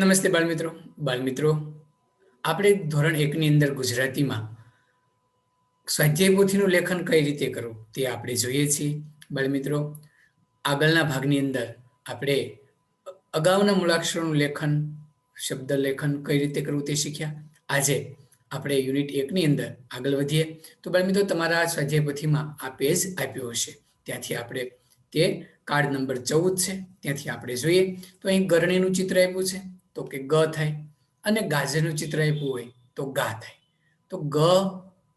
નમસ્તે બાળમિત્રો બાળમિત્રો આપણે ધોરણ એકની અંદર ગુજરાતીમાં સ્વાધ્યાય પોથીનું લેખન કઈ રીતે કરવું તે આપણે જોઈએ છીએ. બાળમિત્રો આગળના ભાગની અંદર આપણે અગાઉના મૂળાક્ષરોનું લેખન શબ્દ લેખન કઈ રીતે કરવું તે શીખ્યા. આજે આપણે યુનિટ એકની અંદર આગળ વધીએ. તો બાળમિત્રો તમારા સ્વાધ્યાય પોથીમાં આ પેજ આપ્યો હશે. ત્યાંથી આપણે તે કાર્ડ નંબર ચૌદ છે, ત્યાંથી આપણે જોઈએ. તો અહીં ગરણીનું ચિત્ર આપ્યું છે. તો કે ગ થાય અને ગાજરનું ચિત્ર આપ્યું હોય તો ગા થાય. તો ગ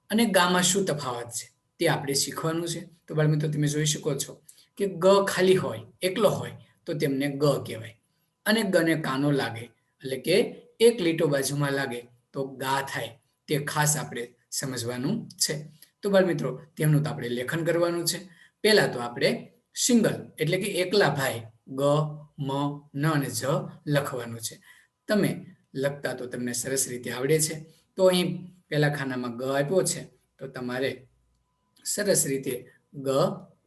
અને ગામાં શું તફાવત છે તે આપણે શીખવાનું છે. તો બાળમિત્રો તમે જોઈ શકો છો કે ગ ખાલી હોય, એકલો હોય, તો તેમને ગ કહેવાય. અને ગને કાનો લાગે, એટલે કે એક લીટો બાજુમાં લાગે, તો ગા થાય. તે ખાસ આપણે સમજવાનું છે. તો બાળમિત્રો તેમનું તો આપણે લેખન કરવાનું છે. પહેલા તો આપણે સિંગલ, એટલે કે એકલા ભાઈ ગ, મ, ન અને જ લખવાનું છે. તમે લખતા તો તમને સરસ રીતે આવડે છે. તો અહીં પહેલા ખાનામાં ગ આપ્યો છે, તો તમારે સરસ રીતે ગ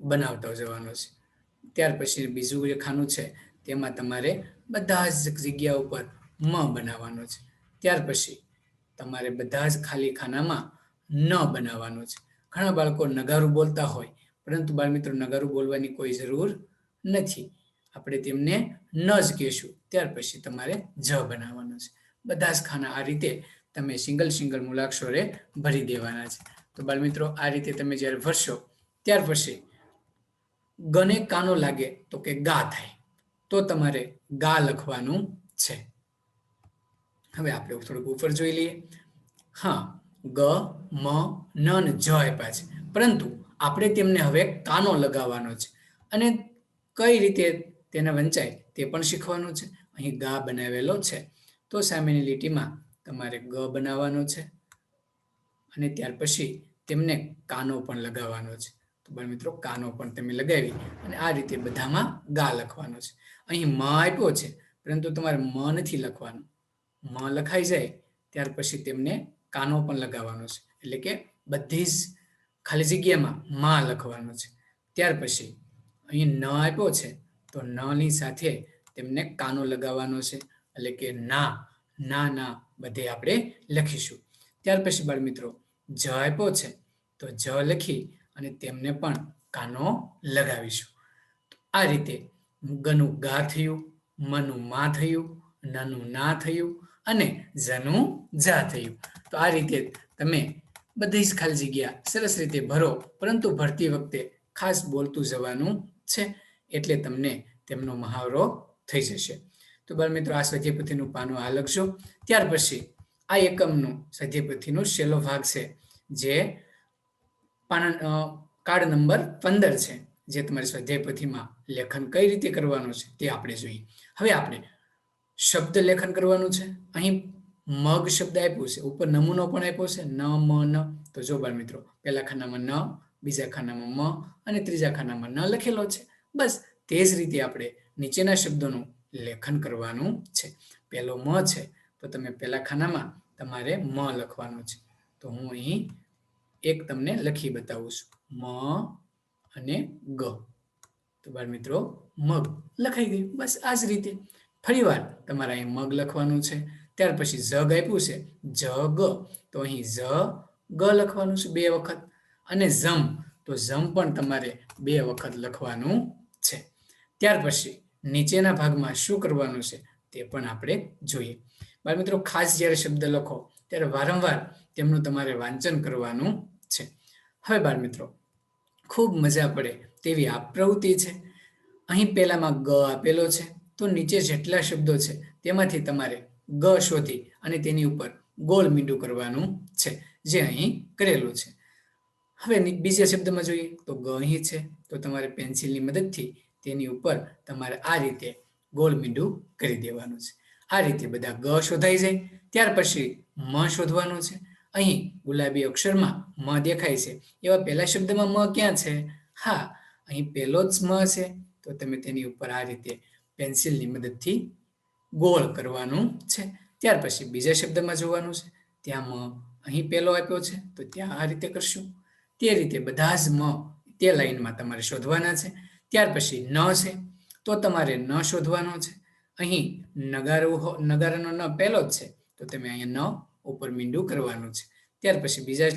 બનાવતા જવાનો છે. ત્યાર પછી બીજું જે ખાનું છે, તેમાં તમારે બધા જ જગ્યા ઉપર મ બનાવવાનો છે. ત્યાર પછી તમારે બધા જ ખાલી ખાનામાં ન બનાવવાનું છે. ઘણા બાળકો નગારું બોલતા હોય, પરંતુ બાળમિત્રો નગારું બોલવાની કોઈ જરૂર નથી. આપણે તેમને ન જ કહેશું. ત્યાર પછી તમારે જ બનાવવાનો છે. બધા જ ખાના આ રીતે તમે સિંગલ સિંગલ મૂળાક્ષરે ભરી દેવાના છે. તો બાળમિત્રો, આ રીતે તમે જ્યારે ભરશો, ત્યાર પછી ગને કાનો લાગે તો કે ગા થાય. તો તમારે ગા લખવાનું છે. હવે આપણે થોડુંક ઉપર જોઈ લઈએ. હા, ગ, મ, ન જ આપ્યા છે. પરંતુ આપણે તેમને હવે કાનો લગાવવાનો છે. અને કઈ રીતે તેને વંચાય, તે પણ શીખવાનું છે. અહીં ગા બનાવેલો છે. તો સામેની લીટીમાં તમારે ગ બનાવવાનો છે અને ત્યાર પછી તેમને કાનો પણ લગાવવાનો છે. તો બાળ મિત્રો, કાનો પણ તમે લગાવી અને આ રીતે બધામાં ગા લખવાનો છે. અહીં મ આપ્યો છે, પરંતુ તમારે મ નથી લખવાનું. મ લખાઈ જાય, ત્યાર પછી તેમને કાનો પણ લગાવવાનો છે. એટલે કે બધી જ ખાલી જગ્યામાં માં લખવાનો છે. ત્યાર પછી અહીં ન આપ્યો છે તો નની સાથે તેમને કાનો લગાવવાનો છે. એટલે કે ના ના ના, બધે આપણે લખીશું. ત્યાર પછી બાળ મિત્રો, જ આપ્યો છે, તો જ લખી અને તેમને પણ કાનો લગાવીશું. આ રીતે ગનું ગા થયું, મનું મા થયું, નનું ના થયું અને જનું જા થયું. તો આ રીતે તમે બધી જ ખાલી જગ્યા સરસ રીતે ભરો, પરંતુ ભરતી વખતે ખાસ બોલતું જવાનું છે. એટલે તમને તેમનો મહાવરો થઈ જશે. તો બાળ મિત્રો, આ સ્વાધ્યાયપોથીનું પાનું આ લખજો. ત્યાર પછી આ એકમનું સ્વાધ્યાયપોથીનો છેલ્લો ભાગ છે, જે પાના કાર્ડ નંબર પંદર છે, જે તમારી સ્વાધ્યાયપથીમાં લેખન કઈ રીતે કરવાનું છે તે આપણે જોઈએ. હવે આપણે શબ્દ લેખન કરવાનું છે. અહીં મગ શબ્દ આપ્યો છે, ઉપર નમૂનો પણ આપ્યો છે, ન, મ, ન. તો જો બાળ મિત્રો, પહેલા ખાનામાં ન, બીજા ખાનામાં મ અને ત્રીજા ખાનામાં ન લખેલો છે. બસ તે જ રીતે આપણે નીચેના શબ્દોનું લેખન કરવાનું છે. પહેલો મ છે, તો તમે પહેલા ખાનામાં તમારે મ લખવાનું છે. તો હું અહીં એક તમને લખી બતાવું છું. મ અને ગ. તો બાળ મિત્રો, મગ લખાઈ ગયું. બસ આ જ રીતે. ફરીવાર તમારે અહીં મગ લખવાનું છે. ત્યાર પછી જગ આપ્યું છે. જ ગ. તો અહીં જ ગ લખવાનું છે બે વખત. અને ઝમ, તો ઝમ પણ તમારે બે વખત લખવાનું ત્યાર પછી નીચેના ભાગમાં શું કરવાનું છે તે પણ આપણે જોઈએ. બાળ મિત્રો, ખાસ જ્યારે શબ્દ લખો, ત્યારે વારંવાર તેમનું તમારે વાંચન કરવાનું છે. હવે બાળ મિત્રો, ખૂબ મજા પડે તેવી આ પ્રવૃત્તિ છે. અહીં પહેલામાં ગ આપેલો છે, તો નીચે જેટલા શબ્દો છે તેમાંથી તમારે ગ શોધી અને તેની ઉપર ગોળ મીંડું કરવાનું છે, જે અહીં કરેલું છે. હવે બીજા શબ્દમાં જોઈએ, તો ગ અહીં છે, તો તમારે પેન્સિલની મદદથી તેની ઉપર તમારે આ રીતે ગોળ મીંડું કરી દેવાનું છે. આ રીતે બધા ગ શોધાઈ જાય, ત્યાર પછી મ શોધવાનું છે. અહીં ગુલાબી અક્ષરમાં મ દેખાય છે. એવા પહેલા શબ્દમાં મ ક્યાં છે? હા, અહીં પહેલો જ મ છે. તો તમે તેની ઉપર આ રીતે પેન્સિલની મદદથી ગોળ કરવાનું છે. ત્યાર પછી બીજા શબ્દમાં જોવાનું છે. ત્યાં મ અહીં પહેલો આપ્યો છે. તો ત્યાં આ રીતે કરશું. તે રીતે બધા જ મ તે લાઈનમાં તમારે શોધવાના છે. ત્યાર પછી ન છે, તો તમારે ન શોધવાનો છે. અહીં નગારો નગારાનો ન પહેલો જ છે, તો તમે અહીંયા ન ઉપર મીંડું કરવાનું છે. ત્યાર પછી બીજા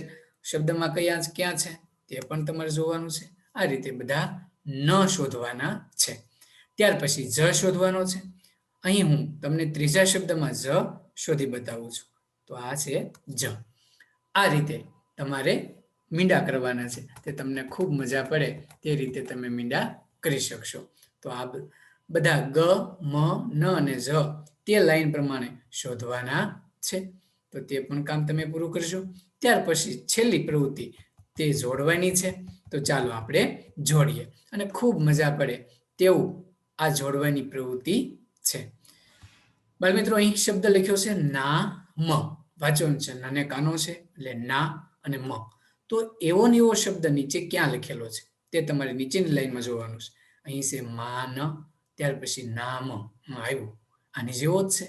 શબ્દમાં કયા ક્યાં છે, તે પણ તમારે જોવાનું છે. આ રીતે બધા ન શોધવાના છે. ત્યાર પછી જ શોધવાનો છે. અહીં હું તમને ત્રીજા શબ્દમાં જ શોધી બતાવું છું. તો આ છે જ. આ રીતે તમારે મીંડા કરવાના છે. તે તમને ખૂબ મજા પડે તે રીતે તમે મીંડા કરી શકશો. તો આ બધા ગ, મ, ન અને જ તે લાઈન પ્રમાણે શોધવાના છે. તો તે પણ કામ તમે પૂરું કરશો ત્યાર પછી છેલ્લી પ્રવૃત્તિ તે જોડવાની છે. તો ચાલો આપણે જોડીએ. અને ખૂબ મજા પડે તેવું આ જોડવાની પ્રવૃત્તિ છે. બાળમિત્રો, અહીં શબ્દ લખ્યો છે ના, મ. વાંચન છે. નાને કાનો છે એટલે ના અને મ. તો એવો ને એવો શબ્દ નીચે ક્યાં લખેલો છે? તે તમારે નીચેની લાઈનમાં જોવાનું છે. અહીં છે માન ત્યાર પછી નામ આવ્યું. આની જેવો જ છે.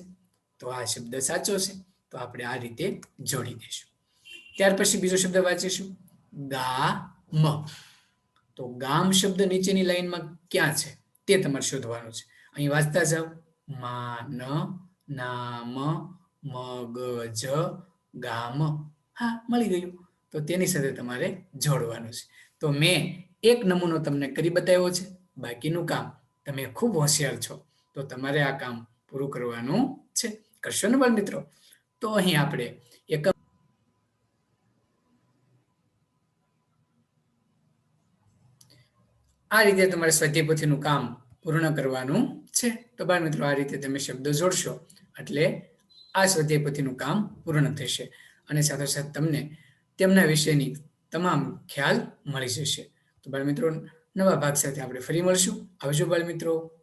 તો આ શબ્દ સાચો છે. તો આપણે આ રીતે જોડી દઈશું. ત્યાર પછી બીજો શબ્દ વાંચીશું. ગા મ. તો ગામ શબ્દ નીચેની લાઈનમાં ક્યાં છે? તે તમારે શોધવાનું છે. અહીં વાંચતા જાઓ. માન નામ, મગજ, ગામ. હા, મળી ગયું. તો તેની સાથે તમારે જોડવાનું છે. તો મેં એક નમૂનો તમને કરી બતાવ્યો છે. બાકીનું કામ તમે ખૂબ હોશિયાર છો. તો તમારે આ કામ પૂરું કરવાનું છે. કરશો ને બાળ મિત્રો? તો અહીં આપણે એક આ રીતે તમારે સ્વાધ્યાયપોથીનું કામ પૂર્ણ કરવાનું છે. તો બાળ મિત્રો, આ રીતે તમે શબ્દો જોડશો એટલે આ સ્વાધ્યાયપોથીનું કામ પૂર્ણ થશે. અને સાથોસાથ તમને તેમના વિશેની તમામ ખ્યાલ મળી જશે. તો બાળમિત્રો નવા ભાગ સાથે આપણે ફરી મળશું. આવજો બાળમિત્રો. મિત્રો